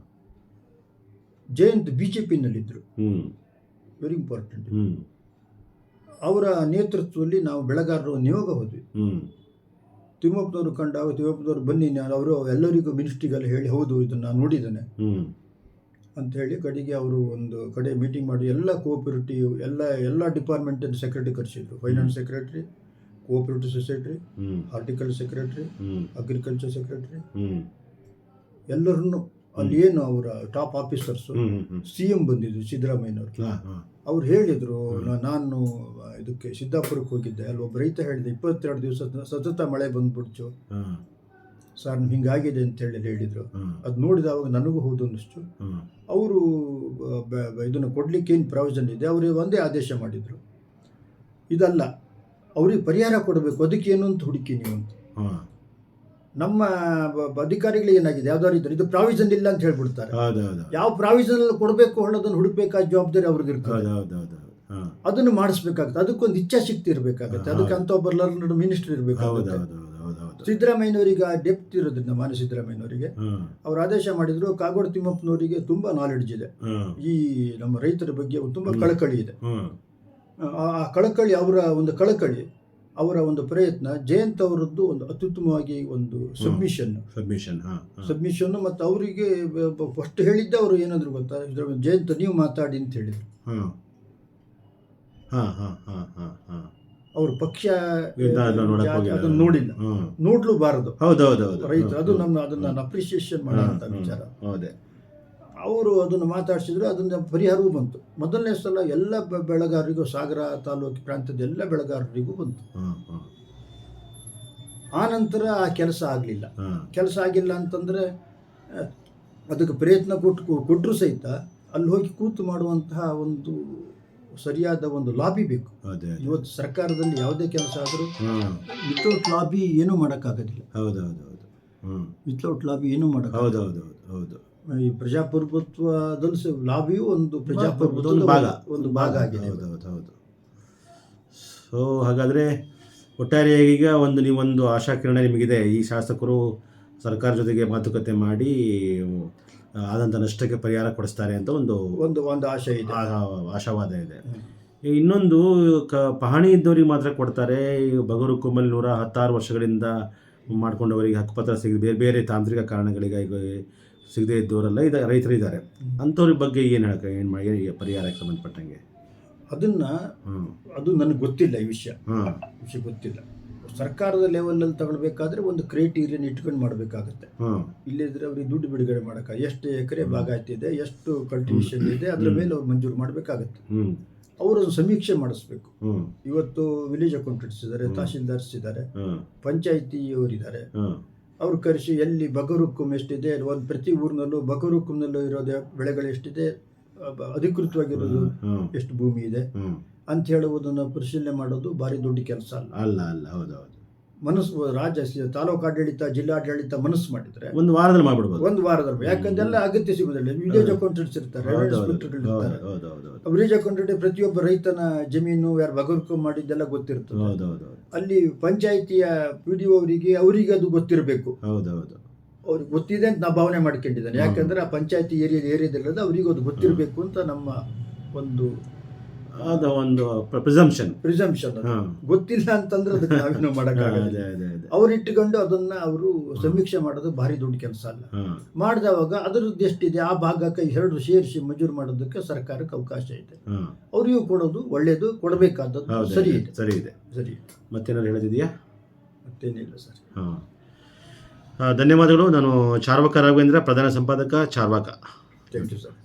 ಜಯಂತ್ ಬಿ ಜೆ ಪಿನಲ್ಲಿದ್ದರು ವೆರಿ ಇಂಪಾರ್ಟೆಂಟ್ ಅವರ ನೇತೃತ್ವದಲ್ಲಿ ನಾವು ಬೆಳೆಗಾರರು ನಿಯೋಗ ಹೋದ್ವಿ. ತಿಮ್ಮಪ್ಪನವರು ಕಂಡ ತಿಮ್ಮಪ್ಪನವರು ಬನ್ನಿ ನಾನು ಅವರು ಎಲ್ಲರಿಗೂ ಮಿನಿಸ್ಟ್ರಿಗೆಲ್ಲ ಹೇಳಿ ಹೌದು ಇದನ್ನು ನಾನು ನೋಡಿದ್ದೇನೆ. ಹೇಳಿ ಕಡೆಗೆ ಅವರು ಒಂದು ಕಡೆ ಮೀಟಿಂಗ್ ಮಾಡಿ ಎಲ್ಲ ಕೋಆಪರೇಟಿವ್ ಎಲ್ಲ ಎಲ್ಲ ಡಿಪಾರ್ಟ್ಮೆಂಟಿನ secretary ಕರೆಸಿದ್ರು. Finance secretary cooperative society article horticulture secretary agriculture secretary ಎಲ್ಲರನ್ನು ಅಲ್ಲಿ ಏನು ಅವರ ಟಾಪ್ ಆಫೀಸರ್ಸು ಸಿ ಎಂ ಬಂದಿದ್ರು ಸಿದ್ದರಾಮಯ್ಯನವರು. ಅವ್ರು ಹೇಳಿದರು ನಾನು ಇದಕ್ಕೆ ಸಿದ್ದಾಪುರಕ್ಕೆ ಹೋಗಿದ್ದೆ. ಅಲ್ಲಿ ಒಬ್ಬ ರೈತ ಹೇಳಿದೆ ಇಪ್ಪತ್ತೆರಡು ದಿವಸ ಸತತ ಮಳೆ ಬಂದ್ಬಿಡ್ತು. ಸರ್ ಹಿಂಗಾಗಿದೆ ಅಂತ ಹೇಳಿ ಹೇಳಿದರು. ಅದು ನೋಡಿದಾಗ ನನಗೂ ಹೌದು ಅನ್ನಿಸ್ತು. ಅವರು ಇದನ್ನು ಕೊಡಲಿಕ್ಕೆ ಏನು ಪ್ರಾವಿಷನ್ ಇದೆ? ಅವರಿಗೆ ಒಂದೇ ಆದೇಶ ಮಾಡಿದರು. ಇದಲ್ಲ ಅವ್ರಿಗೆ ಪರಿಹಾರ ಕೊಡಬೇಕು. ಅದಕ್ಕೆ ಏನು ಅಂತ ಹುಡುಕಿ ನೀವು ಅಂತ. ಹಾಂ. ನಮ್ಮ ಅಧಿಕಾರಿಗಳಿಗೆ ಏನಾಗಿದೆ? ಯಾವ್ದಾದ್ರು ಇದ್ರೆ ಇದು ಪ್ರಾವಿಷನ್ ಇಲ್ಲ ಅಂತ ಹೇಳ್ಬಿಡ್ತಾರೆ. ಯಾವ ಪ್ರಾವಿಷನ್ ಕೊಡಬೇಕು ಅನ್ನೋದನ್ನು ಹುಡುಕ್ಬೇಕಾದ ಜವಾಬ್ದಾರಿ ಅವ್ರಿಗೆ ಇರ್ತದೆ. ಅದನ್ನು ಮಾಡಿಸ್ಬೇಕಾಗುತ್ತೆ. ಅದಕ್ಕೊಂದು ಇಚ್ಛಾಶಕ್ತಿ ಇರಬೇಕಾಗುತ್ತೆ. ಅದಕ್ಕೆ ಅಂತ ಒಬ್ಬ ಲರ್ನರ್ ಮಿನಿಸ್ಟರ್ ಇರಬೇಕಾಗುತ್ತೆ. ಸಿದ್ದರಾಮಯ್ಯನವರಿಗೆ ಆ ಡೆಪ್ತ್ ಇರೋದ್ರಿಂದ ಮಾನ್ಯ ಸಿದ್ದರಾಮಯ್ಯನವರಿಗೆ ಅವ್ರು ಆದೇಶ ಮಾಡಿದ್ರು. ಕಾಗೋಡು ತಿಮ್ಮಪ್ಪನವರಿಗೆ ತುಂಬಾ ನಾಲೆಡ್ಜ್ ಇದೆ. ಈ ನಮ್ಮ ರೈತರ ಬಗ್ಗೆ ತುಂಬಾ ಕಳಕಳಿ ಇದೆ. ಆ ಕಳಕಳಿ ಅವರ ಒಂದು ಕಳಕಳಿ ಅವರ ಒಂದು ಪ್ರಯತ್ನ ಜಯಂತ್ ಅವರದ್ದು ಒಂದು ಅತ್ಯುತ್ತಮವಾಗಿ ಒಂದು ಸಬ್ಮಿಷನ್ ಸಬ್ಮಿಷನ್ ಸಬ್ಮಿಷನ್ ಮತ್ತು ಅವರಿಗೆ ಫಸ್ಟ್ ಹೇಳಿದ್ದೆ ಅವರು ಏನಾದ್ರು ಗೊತ್ತಾ? ಇದ್ರ ಜಯಂತ್ ನೀವು ಮಾತಾಡಿ ಅಂತ ಹೇಳಿದ್ರು. ಹಾಂ. ಹಾಂ ಹಾಂ ಹಾಂ ಹಾಂ ಹಾಂ. ಅವರು ಪಕ್ಷ ಅದನ್ನು ನೋಡಿಲ್ಲ. ನೋಡ್ಲೂ ಬಾರದು ಹೌದು ಹೌದು ಹೌದು ರೈತರು ಅದು ನಮ್ಮ ಅದನ್ನ. ಅಪ್ರಿಸಿಯೇಷನ್ ಅಂತ ಮಾಡುವಂಥ ವಿಚಾರ. ಹೌದೇ. ಅವರು ಅದನ್ನು ಮಾತಾಡಿಸಿದ್ರು ಅದನ್ನು ಪರಿಹಾರವೂ ಬಂತು. ಮೊದಲನೇ ಸಲ ಎಲ್ಲ ಬೆಳೆಗಾರರಿಗೂ ಸಾಗರ ತಾಲೂಕು ಪ್ರಾಂತ್ಯದ ಎಲ್ಲ ಬೆಳೆಗಾರರಿಗೂ ಬಂತು. ಹಾಂ ಹಾಂ ಆ ನಂತರ ಆ ಕೆಲಸ ಆಗಲಿಲ್ಲ. ಕೆಲಸ ಆಗಿಲ್ಲ ಅಂತಂದರೆ ಅದಕ್ಕೆ ಪ್ರಯತ್ನ ಕೊಟ್ಟು ಕೊಟ್ಟರು ಸಹಿತ ಅಲ್ಲಿ ಹೋಗಿ ಕೂತು ಮಾಡುವಂತಹ ಒಂದು ಸರಿಯಾದ ಒಂದು ಲಾಬಿ ಬೇಕು. ಇವತ್ತು ಸರ್ಕಾರದಲ್ಲಿ ಯಾವುದೇ ಕೆಲಸ ಆದರೂ ವಿತೌಟ್ ಲಾಬಿ ಏನೂ ಮಾಡೋಕ್ಕಾಗೋದಿಲ್ಲ. ಹೌದು ಹೌದು ಹೌದು ಹ್ಞೂ ವಿತೌಟ್ ಲಾಬಿ ಏನೂ ಹೌದು ಹೌದು ಹೌದು ಹೌದು. ಈ ಪ್ರಜಾಪ್ರಭುತ್ವದಲ್ಲಿ ಲಾಬಿಯು ಒಂದು ಒಂದು ಪ್ರಜಾಪ್ರಭುತ್ವದ ಭಾಗ. ಒಂದು ಭಾಗ ಆಗಿದೆ. ಹೌದು ಹೌದು ಹೌದು. ಸೊ ಹಾಗಾದರೆ ಒಟ್ಟಾರೆಯಾಗಿ ಈಗ ಒಂದು ನೀವೊಂದು ಆಶಾಕಿರಣ ನಿಮಗಿದೆ. ಈ ಶಾಸಕರು ಸರ್ಕಾರ ಜೊತೆಗೆ ಮಾತುಕತೆ ಮಾಡಿ ಆದಂಥ ನಷ್ಟಕ್ಕೆ ಪರಿಹಾರ ಕೊಡಿಸ್ತಾರೆ ಅಂತ ಒಂದು ಒಂದು ಒಂದು ಆಶೆ ಇದೆ. ಆ- ಆಶಾವಾದ ಇದೆ. ಇನ್ನೊಂದು ಕ ಪಹಣಿ ಇದ್ದವರಿಗೆ ಮಾತ್ರ ಕೊಡ್ತಾರೆ. ಬಗರು ಕುಮ್ಮಲ್ ನೂರ ಹತ್ತಾರು ವರ್ಷಗಳಿಂದ ಮಾಡ್ಕೊಂಡವರಿಗೆ ಹಕ್ಕುಪತ್ರ ಸಿಗ ಬೇರೆ ಬೇರೆ ತಾಂತ್ರಿಕ ಕಾರಣಗಳಿಗಾಗಿ ಸಿಗದೇ ಇದ್ದವರೆಲ್ಲ ಇದ ರೈತರು ಇದ್ದಾರೆ. ಅಂಥವ್ರ ಬಗ್ಗೆ ಏನು ಹೇಳಕ್ಕೆ ಏನು ಮಾಡಿ ಪರಿಹಾರಕ್ಕೆ ಸಂಬಂಧಪಟ್ಟಂಗೆ ಅದನ್ನು ಅದು ನನಗೆ ಗೊತ್ತಿಲ್ಲ ಈ ವಿಷಯ. ಹಾಂ ವಿಷಯ ಗೊತ್ತಿಲ್ಲ. ಸರ್ಕಾರದ ಲೆವೆಲಲ್ಲಿ ತಗೊಳ್ಬೇಕಾದ್ರೆ ಒಂದು ಕ್ರೈಟೀರಿಯನ್ ಇಟ್ಕೊಂಡು ಮಾಡಬೇಕಾಗುತ್ತೆ. ಹಾಂ ಇಲ್ಲಿದ್ರೆ ಅವ್ರಿಗೆ ದುಡ್ಡು ಬಿಡುಗಡೆ ಮಾಡೋಕೆ ಎಷ್ಟು ಎಕರೆ ಬಾಗಾಯ್ತಿದೆ ಎಷ್ಟು ಕಲ್ಟಿವೇಷನ್ ಇದೆ ಅದ್ರ ಮೇಲೆ ಅವ್ರು ಮಂಜೂರು ಮಾಡಬೇಕಾಗತ್ತೆ. ಅವರು ಸಮೀಕ್ಷೆ ಮಾಡಿಸ್ಬೇಕು. ಇವತ್ತು ವಿಲೇಜ್ ಅಕೌಂಟೆಂಟ್ಸ್ ಇದ್ದಾರೆ. ತಹಶೀಲ್ದಾರ್ಸ್ ಇದ್ದಾರೆ ಪಂಚಾಯಿತಿಯವರಿದ್ದಾರೆ. ಅವ್ರು ಕರೆಸಿ ಎಲ್ಲಿ ಬಗರುಕ್ಕುಮ್ ಎಷ್ಟಿದೆ ಒಂದು ಪ್ರತಿ ಊರಿನಲ್ಲೂ ಬಗರುಕ್ಕುಮ್ನಲ್ಲೂ ಇರೋದು ಬೆಳೆಗಳು ಎಷ್ಟಿದೆ ಅಧಿಕೃತವಾಗಿರೋದು ಎಷ್ಟು ಭೂಮಿ ಇದೆ ಅಂತ ಹೇಳುವುದನ್ನು ಪರಿಶೀಲನೆ ಮಾಡೋದು ಭಾರಿ ದೊಡ್ಡ ಕೆಲಸ ಅಲ್ಲ. ಅಲ್ಲ ಅಲ್ಲ ಹೌದೌದು. ಹೌದು ಮನಸ್ಸು ರಾಜ್ಯ ತಾಲೂಕಾಡಳಿತ ತಾಲೂಕು ಆಡಳಿತ ಜಿಲ್ಲಾಡಳಿತ ಮನಸ್ಸು ಮಾಡಿದ್ರೆ ಒಂದು ವಾರದಲ್ಲಿ ಮಾಡ್ಬಿಡ್ಬೋದು ಒಂದು ವಾರದಲ್ಲಿ. ಯಾಕಂದ್ರೆ ಎಲ್ಲ ಅಗತ್ಯ ಸಿಗುವುದಿಲ್ಲ ವಿಲೇಜ್ ಅಕೌಂಟೆಂಟ್ಸ್ ಇರ್ತಾರೆ. ವಿಲೇಜ್ ಅಕೌಂಟೆಂಟ್ ಪ್ರತಿಯೊಬ್ಬ ರೈತನ ಜಮೀನು ಯಾರು ಬಗರ್ಕು ಮಾಡಿದ್ದೆಲ್ಲ ಗೊತ್ತಿರ್ತದೆ. ಹೌದು ಹೌದು ಹೌದು. ಅಲ್ಲಿ ಪಂಚಾಯಿತಿಯ ಪಿ ಡಿ ಅವರಿಗೆ ಅವರಿಗೆ ಅದು ಗೊತ್ತಿರಬೇಕು. ಹೌದು ಹೌದು. ಅವ್ರಿಗೆ ಗೊತ್ತಿದೆ ಅಂತ ನಾ ಭಾವನೆ ಮಾಡ್ಕೊಂಡಿದ್ದೇನೆ. ಯಾಕಂದ್ರೆ ಆ ಪಂಚಾಯತಿ ಏರಿಯಾದ ಏರಿಯಾದಲ್ಲದ ಅವರಿಗೆ ಅದು ಗೊತ್ತಿರಬೇಕು ಅಂತ ನಮ್ಮ ಒಂದು ಅದು ಒಂದು ಪ್ರಿಸಂಪ್ಷನ್ ಪ್ರಿಸಂಪ್ಷನ್ ಗೊತ್ತಿಲ್ಲ ಅಂತಂದ್ರೆ ಅದಕ್ಕೆ ನಾವೇನು ಮಾಡೋಕ್ಕಾಗಲ್ಲ. ಅವ್ರು ಇಟ್ಟುಕೊಂಡು ಅದನ್ನ ಅವರು ಸಮೀಕ್ಷೆ ಮಾಡೋದು ಭಾರಿ ದೊಡ್ಡ ಕೆಲಸ ಅಲ್ಲ. ಮಾಡಿದವಾಗ ಅದರದ್ದು ಎಷ್ಟಿದೆ? ಆ ಭಾಗಕ್ಕೆ ಎರಡು ಸೇರಿಸಿ ಮಂಜೂರು ಮಾಡೋದಕ್ಕೆ ಸರ್ಕಾರಕ್ಕೆ ಅವಕಾಶ ಇದೆ. ಅವರಿಗೂ ಕೊಡೋದು ಒಳ್ಳೆಯದು ಕೊಡಬೇಕಾದದ್ದು ಸರಿ ಇದೆ. ಸರಿ ಇದೆ. ಸರಿ ಮತ್ತೇನಾದ್ರು ಹೇಳೋದಿದೆಯಾ? ಮತ್ತೇನಿಲ್ಲ ಸರ್. ಹಾಂ. ಧನ್ಯವಾದಗಳು. ನಾನು ಚಾರ್ವಕ ರಾಘವೇಂದ್ರ ಪ್ರಧಾನ ಸಂಪಾದಕ ಚಾರ್ವಾಕ. Thank you sir